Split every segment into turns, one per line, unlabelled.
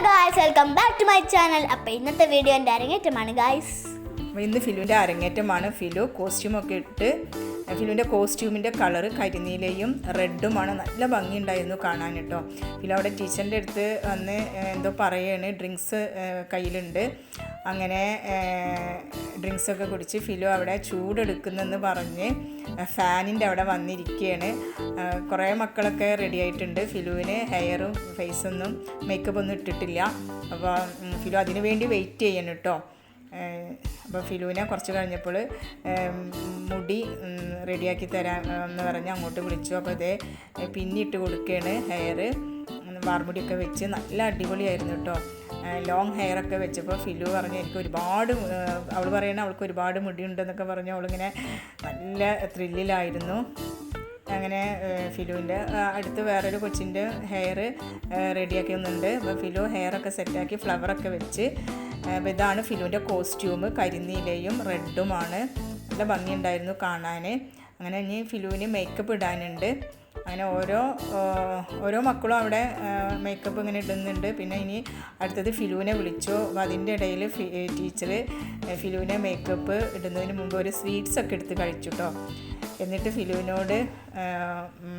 Guys welcome back to my channel അപ്പോൾ ഇന്നത്തെ video എന്റെ അരങ്ങേറ്റമാണ് ഗായ്സ്
അപ്പോൾ ഇന്ന് ഫിലുവിന്റെ അരങ്ങേറ്റമാണ്. ഫിലു കോസ്റ്റ്യൂമൊക്കെ ഇട്ട് ഫിലുവിന്റെ കോസ്റ്റ്യൂമിന്റെ കളറ് കരിനീലയും റെഡുമാണ് നല്ല ഭംഗിയുണ്ടായിരുന്നു കാണാൻ കേട്ടോ. ഫിലു അവിടെ ടീച്ചറിന്റെ അടുത്ത് വന്ന് എന്തോ പറയാണ്. ഡ്രിങ്ക്സ് കയ്യിലുണ്ട്. അങ്ങനെ ഡ്രിങ്ക്സൊക്കെ കുടിച്ച് ഫിലു അവിടെ ചൂടെടുക്കുന്നെന്ന് പറഞ്ഞ് ഫാനിന്റെ അവിടെ വന്നിരിക്കുകയാണ് കുറേ മക്കളൊക്കെ റെഡി ആയിട്ടുണ്ട്. ഫിലുവിന് ഹെയറും ഫേസൊന്നും മേക്കപ്പ് ഒന്നും ഇട്ടിട്ടില്ല. അപ്പോൾ ഫിലു അതിനു വേണ്ടി വെയിറ്റ് ചെയ്യണം കേട്ടോ. അപ്പോൾ ഫിലുവിനെ കുറച്ച് കഴിഞ്ഞപ്പോൾ മുടി റെഡിയാക്കി തരാം എന്ന് പറഞ്ഞ് അങ്ങോട്ട് വിളിച്ചു. അപ്പോൾ ഇതേ പിന്നിട്ട് കൊടുക്കുകയാണ് ഹെയർ വാർമുടിയൊക്കെ വെച്ച് നല്ല അടിപൊളിയായിരുന്നു കേട്ടോ ലോങ് ഹെയർ ഒക്കെ വെച്ചപ്പോൾ ഫിലു പറഞ്ഞു എനിക്ക് ഒരുപാട് അവൾ പറയണ അവൾക്ക് ഒരുപാട് മുടിയുണ്ടെന്നൊക്കെ പറഞ്ഞു അവളിങ്ങനെ നല്ല ത്രില്ലിലായിരുന്നു അങ്ങനെ ഫിലുവിന്റെ അടുത്ത് വേറൊരു കൊച്ചിന്റെ ഹെയർ റെഡിയാക്കി വന്നിട്ടുണ്ട് അപ്പോൾ ഫിലു ഹെയറൊക്കെ സെറ്റാക്കി ഫ്ലവറൊക്കെ വെച്ച് അപ്പോൾ ഇതാണ് ഫിലുവിന്റെ കോസ്റ്റ്യൂം. കരിനീലയും റെഡുമാണ്. നല്ല ഭംഗിയുണ്ടായിരുന്നു കാണാൻ അങ്ങനെ ഇനി ഫിലുവിന് മേക്കപ്പ് ഇടാനുണ്ട്. അങ്ങനെ ഓരോ ഓരോ മക്കളും അവിടെ മേക്കപ്പ് ഇങ്ങനെ ഇടുന്നുണ്ട്. പിന്നെ ഇനി അടുത്തത് ഫിലുവിനെ വിളിച്ചു. അപ്പോൾ അതിന്റെ ഇടയിൽ ടീച്ചർ ഫിലുവിനെ മേക്കപ്പ് ഇടുന്നതിന് മുമ്പ് ഒരു സ്വീറ്റ്സ് ഒക്കെ എടുത്ത് കഴിച്ചു കേട്ടോ എന്നിട്ട് ഫിലുവിനോട്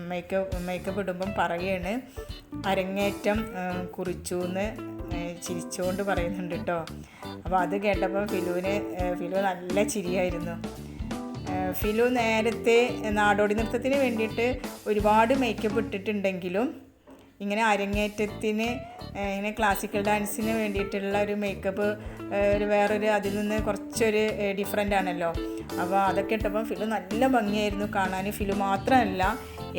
മേക്കപ്പ് മേക്കപ്പ് ഇടുമ്പം പറയാണ് അരങ്ങേറ്റം കുറിച്ചു എന്ന് ചിരിച്ചുകൊണ്ട് പറയുന്നുണ്ട് കേട്ടോ അപ്പോൾ അത് കേട്ടപ്പോൾ ഫിലുവിന് ഫിലു നല്ല ചിരിയായിരുന്നു. ഫിലു നേരത്തെ നാടോടി നൃത്തത്തിന് വേണ്ടിയിട്ട് ഒരുപാട് മേക്കപ്പ് ഇട്ടിട്ടുണ്ടെങ്കിലും ഇങ്ങനെ അരങ്ങേറ്റത്തിന് ഇങ്ങനെ ക്ലാസിക്കൽ ഡാൻസിന് വേണ്ടിയിട്ടുള്ള ഒരു മേക്കപ്പ് ഒരു വേറൊരു അതിൽ നിന്ന് കുറച്ചൊരു ഡിഫറെന്റ് ആണല്ലോ. അപ്പോൾ അതൊക്കെ ഇട്ടപ്പോൾ ഫിലു നല്ല ഭംഗിയായിരുന്നു കാണാൻ. ഫിലു മാത്രമല്ല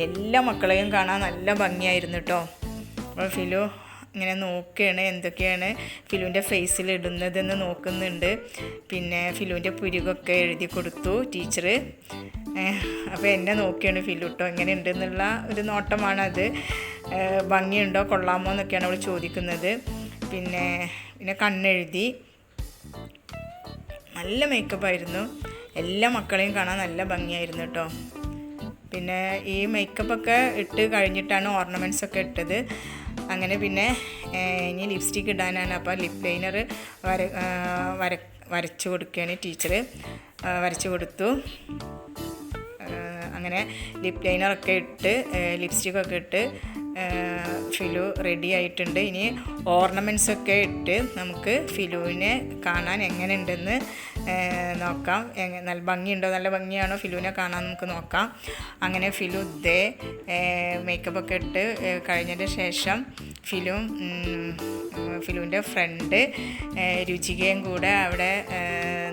എല്ലാ മക്കളെയും കാണാൻ നല്ല ഭംഗിയായിരുന്നു കേട്ടോ അപ്പോൾ ഫിലു ഇങ്ങനെ നോക്കുകയാണ് എന്തൊക്കെയാണ് ഫിലുവിന്റെ ഫേസിൽ ഇടുന്നതെന്ന് നോക്കുന്നുണ്ട്. പിന്നെ ഫിലുവിന്റെ പുരുകൊക്കെ എഴുതി കൊടുത്തു ടീച്ചർ അപ്പോൾ എന്നെ നോക്കിയാണ് ഫിലു കേട്ടോ എങ്ങനെ ഉണ്ടെന്നുള്ള ഒരു നോട്ടമാണത്. ഭംഗിയുണ്ടോ? കൊള്ളാമോ എന്നൊക്കെയാണ് അവൾ ചോദിക്കുന്നത്. പിന്നെ പിന്നെ കണ്ണെഴുതി. നല്ല മേക്കപ്പ് ആയിരുന്നു. എല്ലാ മക്കളെയും കാണാൻ നല്ല ഭംഗിയായിരുന്നു കേട്ടോ പിന്നെ ഈ മേക്കപ്പൊക്കെ ഇട്ട് കഴിഞ്ഞിട്ടാണ് ഓർണമെന്റ്സ് ഒക്കെ ഇട്ടത്. അങ്ങനെ പിന്നെ ഇനി ലിപ്സ്റ്റിക്ക് ഇടാനാണ്. അപ്പോൾ ലിപ് ലൈനർ വര വര വരച്ചു കൊടുക്കുകയാണ് ടീച്ചർ വരച്ചു കൊടുത്തു. അങ്ങനെ ലിപ് ലൈനറൊക്കെ ഇട്ട് ലിപ്സ്റ്റിക്കൊക്കെ ഇട്ട് ഫിലു റെഡി ആയിട്ടുണ്ട്. ഇനി ഓർണമെന്റ്സ് ഒക്കെ ഇട്ട് നമുക്ക് ഫിലുവിനെ കാണാൻ എങ്ങനെയുണ്ടെന്ന് നോക്കാം. നല്ല ഭംഗിയുണ്ടോ? നല്ല ഭംഗിയാണോ ഫിലുവിനെ കാണാൻ നമുക്ക് നോക്കാം. അങ്ങനെ ഫിലു ദേ മേക്കപ്പ് ഒക്കെ ഇട്ട് കഴിഞ്ഞതിന് ശേഷം ഫിലു ഫിലുവിന്റെ ഫ്രണ്ട് രുചികയും കൂടെ അവിടെ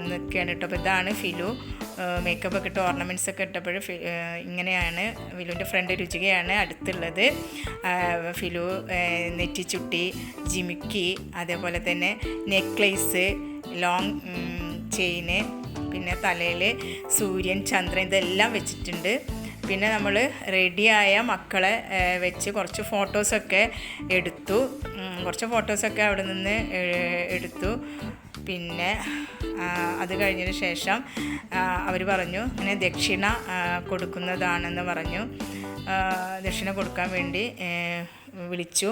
നിൽക്കുകയാണ്. കേട്ടോ അപ്പോൾ ഇതാണ് ഫിലു. മേക്കപ്പ് ഒക്കെ ഇട്ട് ഓർണമെന്റ്സ് ഒക്കെ ഇട്ടപ്പോൾ ഇങ്ങനെയാണ് ഫിലുവിന്റെ ഫ്രണ്ട് രുചികയാണ് അടുത്തുള്ളത്. ഫിലു നെറ്റിച്ചുട്ടി ജിമിക്കി അതേപോലെ തന്നെ നെക്ലേസ് ലോങ് ചെയിന് പിന്നെ തലയിൽ സൂര്യൻ ചന്ദ്രൻ ഇതെല്ലാം വെച്ചിട്ടുണ്ട്. പിന്നെ നമ്മൾ റെഡിയായ മക്കളെ വെച്ച് കുറച്ച് ഫോട്ടോസൊക്കെ എടുത്തു. കുറച്ച് ഫോട്ടോസൊക്കെ അവിടെ നിന്ന് എടുത്തു. പിന്നെ അത് കഴിഞ്ഞതിന് ശേഷം അവർ പറഞ്ഞു ഇങ്ങനെ ദക്ഷിണ കൊടുക്കുന്നതാണെന്ന് പറഞ്ഞു. ദക്ഷിണ കൊടുക്കാൻ വേണ്ടി വിളിച്ചു.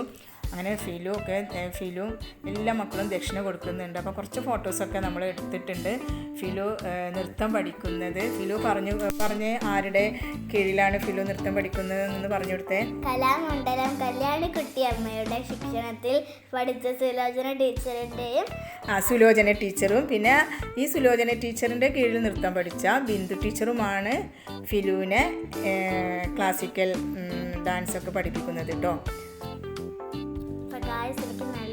അങ്ങനെ ഫിലും ഒക്കെ ഫിലും എല്ലാ മക്കളും ദക്ഷിണ കൊടുക്കുന്നുണ്ട്. അപ്പോൾ കുറച്ച് ഫോട്ടോസൊക്കെ നമ്മൾ എടുത്തിട്ടുണ്ട്. ഫിലു നൃത്തം പഠിക്കുന്നത്. ഫിലു പറഞ്ഞു പറഞ്ഞ് ആരുടെ കീഴിലാണ് ഫിലു നൃത്തം പഠിക്കുന്നത് എന്ന് പറഞ്ഞു കൊടുത്തേ.
കലാമണ്ഡലം കല്യാണിക്കുട്ടി അമ്മയുടെ ശിക്ഷണത്തിൽ പഠിച്ച സുലോചന ടീച്ചറിന്റെയും
ആ സുലോചന ടീച്ചറും. പിന്നെ ഈ സുലോചന ടീച്ചറിന്റെ കീഴിൽ നൃത്തം പഠിച്ച ബിന്ദു ടീച്ചറുമാണ് ഫിലുവിനെ ക്ലാസിക്കൽ ഡാൻസൊക്കെ പഠിപ്പിക്കുന്നത് കേട്ടോ
അപ്പോൾ ഗായ്സ് എനിക്ക് നല്ല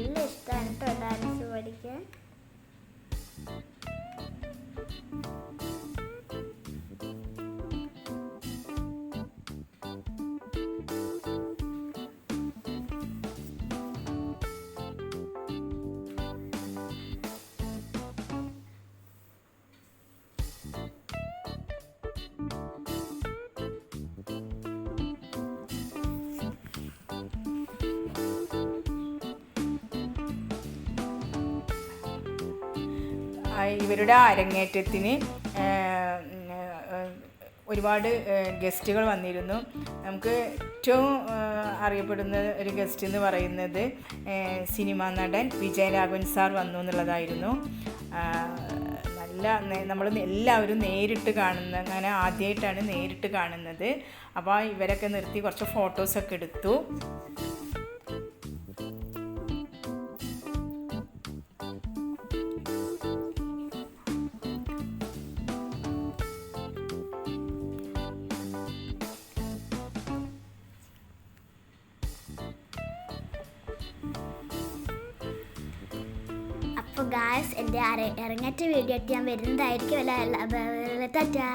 ഇവരുടെ അരങ്ങേറ്റത്തിന് ഒരുപാട് ഗസ്റ്റുകൾ വന്നിരുന്നു. നമുക്ക് ഏറ്റവും അറിയപ്പെടുന്ന ഒരു ഗസ്റ്റ് എന്ന് പറയുന്നത് സിനിമാ നടൻ വിജയരാഘവൻ സാർ വന്നു എന്നുള്ളതായിരുന്നു. നല്ല നമ്മൾ എല്ലാവരും നേരിട്ട് കാണുന്ന അങ്ങനെ ആദ്യമായിട്ടാണ് നേരിട്ട് കാണുന്നത്. അപ്പോൾ ഇവരൊക്കെ നിർത്തി കുറച്ച് ഫോട്ടോസൊക്കെ എടുത്തു.
ഗായ്സ് എന്റെ അര ഇറങ്ങറ്റ വീഡിയോ ആയിട്ട് ഞാൻ വരുന്നതായിരിക്കും. അല്ല ടാറ്റാ.